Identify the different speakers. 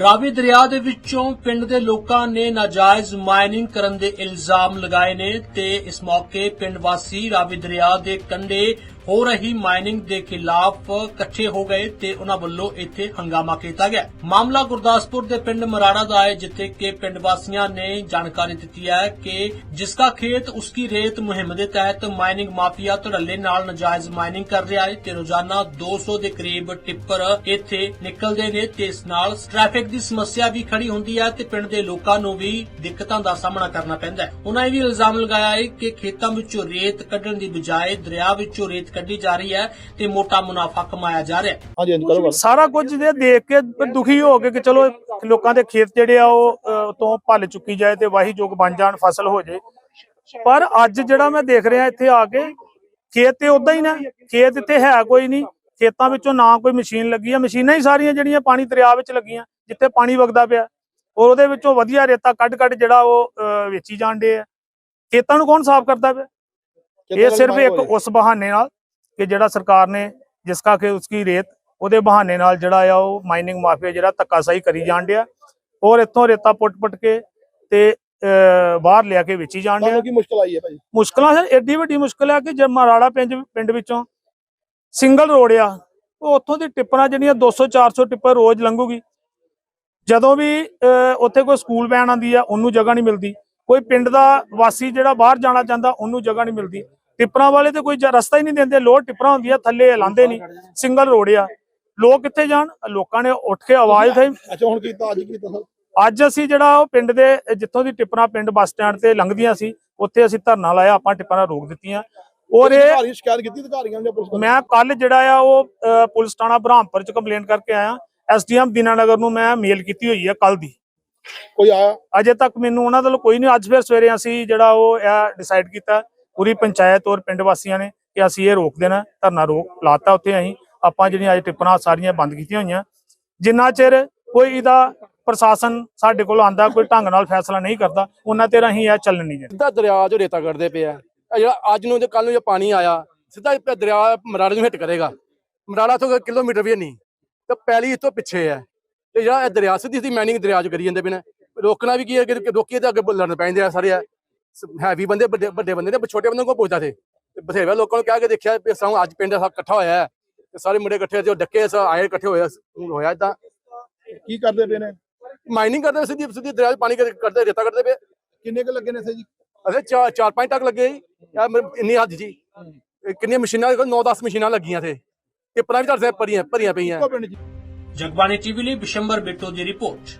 Speaker 1: ਰਾਵੀ ਦਰਿਆ ਦੇ ਵਿੱਚੋਂ ਪਿੰਡ ਦੇ ਲੋਕਾਂ ਨੇ ਨਾਜਾਇਜ਼ ਮਾਈਨਿੰਗ ਕਰਨ ਦੇ ਇਲਜ਼ਾਮ ਲਗਾਏ ਨੇ ਤੇ ਇਸ ਮੌਕੇ ਪਿੰਡ ਵਾਸੀ ਰਾਵੀ ਦਰਿਆ ਦੇ ਕੰਢੇ ਹੋ ਰਹੀ ਮਾਈਨਿੰਗ ਦੇ ਖਿਲਾਫ ਇਕੱਠੇ ਹੋ ਗਏ ਤੇ ਉਹਨਾਂ ਵੱਲੋਂ ਇੱਥੇ ਹੰਗਾਮਾ ਕੀਤਾ ਗਿਆ। ਮਾਮਲਾ ਗੁਰਦਾਸਪੁਰ ਦੇ ਪਿੰਡ ਮਰਾੜਾ ਦਾ ਹੈ, ਜਿੱਥੇ ਕਿ ਪਿੰਡ ਵਾਸੀਆਂ ਨੇ ਜਾਣਕਾਰੀ ਦਿੱਤੀ ਹੈ ਕਿ ਜਿਸਕਾ ਖੇਤ ਉਸकी ਰੇਤ ਮੁਹਿੰਮ ਦੇ ਤਹਿਤ ਮਾਈਨਿੰਗ ਮਾਫੀਆ ਧੜੱਲੇ ਨਾਲ ਨਾਜਾਇਜ਼ ਮਾਈਨਿੰਗ ਕਰ ਰਿਹਾ ਹੈ ਤੇ ਰੋਜ਼ਾਨਾ 200 ਦੇ ਕਰੀਬ ਟਿੱਪਰ ਇੱਥੇ ਨਿਕਲਦੇ ਨੇ ਤੇ ਇਸ ਨਾਲ ਟ੍ਰੈਫਿਕ ਦੀ ਸਮੱਸਿਆ ਵੀ ਖੜੀ ਹੁੰਦੀ ਹੈ ਤੇ ਪਿੰਡ ਦੇ ਲੋਕਾਂ ਨੂੰ ਵੀ ਦਿੱਕਤਾਂ ਦਾ ਸਾਹਮਣਾ ਕਰਨਾ ਪੈਂਦਾ ਹੈ। ਉਹਨਾਂ ਇਹ ਵੀ ਇਲਜ਼ਾਮ ਲਗਾਇਆ ਹੈ ਕਿ ਖੇਤਾਂ ਵਿੱਚੋਂ ਰੇਤ ਕੱਢਣ ਦੀ ਬਜਾਏ ਦਰਿਆ ਵਿੱਚੋਂ ਰੇਤ ਕੱਢੀ ਜਾ ਰਹੀ ਹੈ ਤੇ ਮੋਟਾ ਮੁਨਾਫਾ ਕਮਾਇਆ ਜਾ ਰਿਹਾ ਹੈ।
Speaker 2: ਹਾਂਜੀ ਹਾਂਜੀ ਕਰੋ
Speaker 3: ਸਾਰਾ ਕੁਝ ਦੇ ਦੇਖ ਕੇ ਦੁਖੀ ਹੋ ਕੇ ਕਿ ਚਲੋ ਲੋਕਾਂ ਦੇ ਖੇਤ ਜਿਹੜੇ ਆ ਉਹ ਤੋਂ ਭੱਲ ਚੁੱਕੀ ਜਾਏ ਤੇ ਵਾਹੀ ਯੋਗ ਬਣ ਜਾਣ ਫਸਲ ਹੋ ਜੇ। ਪਰ ਅੱਜ ਜਿਹੜਾ ਮੈਂ ਦੇਖ ਰਿਹਾ ਇੱਥੇ ਆ ਕੇ ਖੇਤ ਤੇ ਉਦਾਂ ਹੀ ਨਾ ਖੇਤ ਇੱਥੇ ਹੈ ਕੋਈ ਨਹੀਂ। ਖੇਤਾਂ ਵਿੱਚੋਂ ਨਾ ਕੋਈ ਮਸ਼ੀਨ ਲੱਗੀ ਆ। ਮਸ਼ੀਨਾਂ ਹੀ ਸਾਰੀਆਂ ਜਿਹੜੀਆਂ ਪਾਣੀ ਦਰਿਆ ਵਿੱਚ ਲੱਗੀਆਂ ਜਿੱਥੇ ਪਾਣੀ ਵਗਦਾ ਪਿਆ। ਔਰ ਉਹਦੇ ਵਿੱਚੋਂ ਵਧੀਆ ਰੇਤਾ ਕੱਢ ਕੱਢ ਜਿਹੜਾ ਉਹ ਅਹ, ਵੇਚੀ ਜਾਂਦੇ ਆ। ਖੇਤਾਂ ਨੂੰ ਕੌਣ ਸਾਫ਼ ਕਰਦਾ ਪਿਆ? ਇਹ ਸਿਰਫ ਇੱਕ ਉਸ ਬਹਾਨੇ ਨਾਲ ਕਿ ਜਿਹੜਾ ਸਰਕਾਰ ਨੇ ਜਿਸ ਕਾ ਕਿ ਉਸकी ਰੇਤ ਉਹਦੇ ਬਹਾਨੇ ਨਾਲ ਜਿਹੜਾ ਆ ਉਹ ਮਾਈਨਿੰਗ ਮਾਫੀਆ ਜਿਹੜਾ ਧੱਕਾਸ਼ਾਹੀ ਕਰੀ ਜਾਣ ਡਿਆ। ਔਰ ਇੱਥੋਂ ਰੇਤਾ ਪੁੱਟ-ਪੁੱਟ ਕੇ ਤੇ ਬਾਹਰ ਲਿਆ ਕੇ ਵੇਚੀ ਜਾਣ ਡਿਆ।
Speaker 2: ਕੀ ਮੁਸ਼ਕਲ ਆਈ ਹੈ ਭਾਜੀ?
Speaker 3: ਮੁਸ਼ਕਲਾਂ ਸਰ ਏਡੀ ਵੱਡੀ ਮੁਸ਼ਕਲ ਹੈ ਕਿ ਜੇ ਮਰਾੜਾ ਪਿੰਡ ਪਿੰਡ ਵਿੱਚੋਂ ਸਿੰਗਲ ਰੋਡ ਆ ਉਹ ਉੱਥੋਂ ਦੀ ਟਿੱਪਰਾਂ ਜਿਹੜੀਆਂ 200 400 ਟਿੱਪਰ ਰੋਜ਼ ਲੰਘੂਗੀ। ਜਦੋਂ ਵੀ ਉੱਥੇ ਕੋਈ ਸਕੂਲ ਵੈਨ ਆਂਦੀ ਆ ਉਹਨੂੰ ਜਗ੍ਹਾ ਨਹੀਂ ਮਿਲਦੀ। ਕੋਈ ਪਿੰਡ ਦਾ ਵਾਸੀ ਜਿਹੜਾ ਬਾਹਰ ਜਾਣਾ ਚਾਹੁੰਦਾ ਉਹਨੂੰ ਜਗ੍ਹਾ ਨਹੀਂ ਮਿਲਦੀ। ਟਿੱਪਰਾਂ ਵਾਲੇ ਤੇ ਕੋਈ ਰਸਤਾ ਹੀ ਨਹੀਂ ਦਿੰਦੇ ਲੋਡ ਟਿੱਪਰਾਂ ਹੁੰਦੀਆਂ ਥੱਲੇ ਲਾਂਦੇ ਨਹੀਂ ਸਿੰਗਲ ਰੋਡ ਆ। ਲੋਕ ਕਿੱਥੇ ਜਾਣ? ਲੋਕਾਂ ਨੇ ਉੱਠ ਕੇ ਆਵਾਜ਼ ਉਠਾਈ।
Speaker 2: ਅੱਛਾ ਹੁਣ ਕੀਤਾ ਅੱਜ ਕੀਤਾ
Speaker 3: ਅੱਜ ਅਸੀਂ ਜਿਹੜਾ ਉਹ ਪਿੰਡ ਦੇ ਜਿੱਥੋਂ ਦੀ ਟਿੱਪਰਾਂ ਪਿੰਡ ਬੱਸ ਸਟੈਂਡ ਤੇ ਲੰਘਦੀਆਂ ਸੀ ਉੱਥੇ ਅਸੀਂ ਧਰਨਾ ਲਾਇਆ ਆਪਾਂ ਟਿੱਪਰਾਂ ਰੋਕ ਦਿੱਤੀਆਂ। ਔਰ ਇਹ
Speaker 2: ਸ਼ਿਕਾਇਤ ਕੀਤੀ ਅਧਿਕਾਰੀਆਂ ਨੇ ਪੁਲਿਸ?
Speaker 3: ਮੈਂ ਕੱਲ ਜਿਹੜਾ ਆ ਉਹ ਪੁਲਿਸ ਥਾਣਾ ਬ੍ਰਹਮਪੁਰ ਚ ਕੰਪਲੇਂਟ ਕਰਕੇ ਆਇਆ। ਐਸਡੀਐਮ ਦੀਨਾਨਗਰ ਨੂੰ ਮੈਂ ਮੇਲ ਕੀਤੀ ਹੋਈ ਹੈ ਕੱਲ ਦੀ।
Speaker 2: ਕੋਈ ਆਇਆ?
Speaker 3: ਅਜੇ ਤੱਕ ਮੈਨੂੰ ਉਹਨਾਂ ਵੱਲੋਂ ਕੋਈ ਨਹੀਂ ਅੱਜ ਫਿਰ ਸਵੇਰੇ ਅਸੀਂ ਜਿਹੜਾ ਉਹ ਇਹ ਡਿਸਾਈਡ ਕੀਤਾ। ਪੂਰੀ ਪੰਚਾਇਤ ਔਰ ਪਿੰਡ ਵਾਸੀਆਂ ਨੇ ਕਿ ਅਸੀਂ ਇਹ ਰੋਕ ਦੇਣਾ, ਧਰਨਾ ਰੋਕ ਲਾਤਾ ਉੱਥੇ ਅਸੀਂ। ਆਪਾਂ ਜਿਹੜੀਆਂ ਅੱਜ ਟਿੱਪਰਾਂ ਸਾਰੀਆਂ ਬੰਦ ਕੀਤੀਆਂ ਹੋਈਆਂ। ਜਿੰਨਾ ਚਿਰ ਕੋਈ ਇਹਦਾ ਪ੍ਰਸ਼ਾਸਨ ਸਾਡੇ ਕੋਲ ਆਂਦਾ, ਕੋਈ ਢੰਗ ਨਾਲ ਫੈਸਲਾ ਨਹੀਂ ਕਰਦਾ ਉਹਨਾਂ ਤੇ ਅਸੀਂ ਇਹ ਚੱਲਣ ਨਹੀਂ ਦੇਣਾ।
Speaker 4: ਸਿੱਧਾ ਦਰਿਆ 'ਚੋਂ ਰੇਤਾ ਕੱਢਦੇ ਪਏ ਆ। ਜਿਹੜਾ ਅੱਜ ਨੂੰ ਤੇ ਕੱਲ ਨੂੰ ਜੇ ਪਾਣੀ ਆਇਆ, ਸਿੱਧਾ ਦਰਿਆ ਮਰਾੜੇ ਨੂੰ ਹਿੱਟ ਕਰੇਗਾ। ਮਰਾੜਾ ਤੋਂ ਕਿਲੋਮੀਟਰ ਵੀ ਨਹੀਂ। ਤੇ ਪੈਲੀ ਇਸ ਪਿੱਛੇ ਹੈ ਤੇ ਜਿਹੜਾ ਇਹ ਦਰਿਆ ਸਿੱਧੀ ਸਿੱਧੀ ਮੈਨਿੰਗ ਦਰਿਆ 'ਚ ਕਰੀ ਜਾਂਦੇ ਪਏ ਨੇ। ਰੋਕਣਾ ਵੀ ਕੀ ਹੈ ਕਿ ਰੋਕੀਏ ਤਾਂ ਅੱਗੇ ਲੜਨ ਪੈਂਦੇ ਆ ਸਾਰੇ। ਹੈਵੀ ਬੰਦੇ ਵੱਡੇ ਵੱਡੇ ਬੰਦੇ ਨੇ ਛੋਟੇ ਬੰਦੇ ਕੋਈ ਪੁੱਛਦਾ ਥੇ ਤੇ ਬਥੇਰੇ ਲੋਕਾਂ ਨੂੰ ਕਹਿ ਕੇ ਦੇਖਿਆ ਵੀ ਸਾਨੂੰ ਅੱਜ ਪਿੰਡ ਸਭ ਇਕੱਠਾ ਹੋਇਆ ਹੈ। ਤੇ ਸਾਰੇ ਮੁੰਡੇ ਇਕੱਠੇ ਤੇ ਉਹ ਡੱਕੇ ਸਭ ਆਏ ਇਕੱਠੇ ਹੋਇਆ ਹੋਇਆ ਇਦਾਂ।
Speaker 2: ਕੀ ਕਰਦੇ ਪਏ ਨੇ?
Speaker 4: ਮਾਈਨਿੰਗ ਕਰਦੇ ਪਏ, ਸਿੱਧੀ ਸਿੱਧੀ ਦਰਿਆ 'ਚ ਪਾਣੀ ਕੱਢਦੇ ਰੇਤਾ ਕੱਢਦੇ ਪਏ।
Speaker 2: ਕਿੰਨੇ ਕੁ ਲੱਗੇ ਨੇ ਸੇ ਜੀ?
Speaker 4: ਅਰੇ ਚਾਰ ਚਾਰ ਪੰਜ ਟੱਕ ਲੱਗੇ ਜੀ। ਇੰਨੀ ਹੱਦ ਜੀ। ਕਿੰਨੀਆਂ ਮਸ਼ੀਨਾਂ 9-10 ਮਸ਼ੀਨਾਂ ਲੱਗੀਆਂ ਤੇ ਟਿੱਪਰਾਂ ਵੀ ਤੁਹਾਡੇ ਭਰੀਆਂ ਭਰੀਆਂ ਪਈਆਂ।
Speaker 1: ਜਗਬਾਣੀ ਟੀਵੀ ਲਈ ਬਿਸ਼ੰਬਰ ਬਿੱਟੋ ਦੀ ਰਿਪੋਰਟ।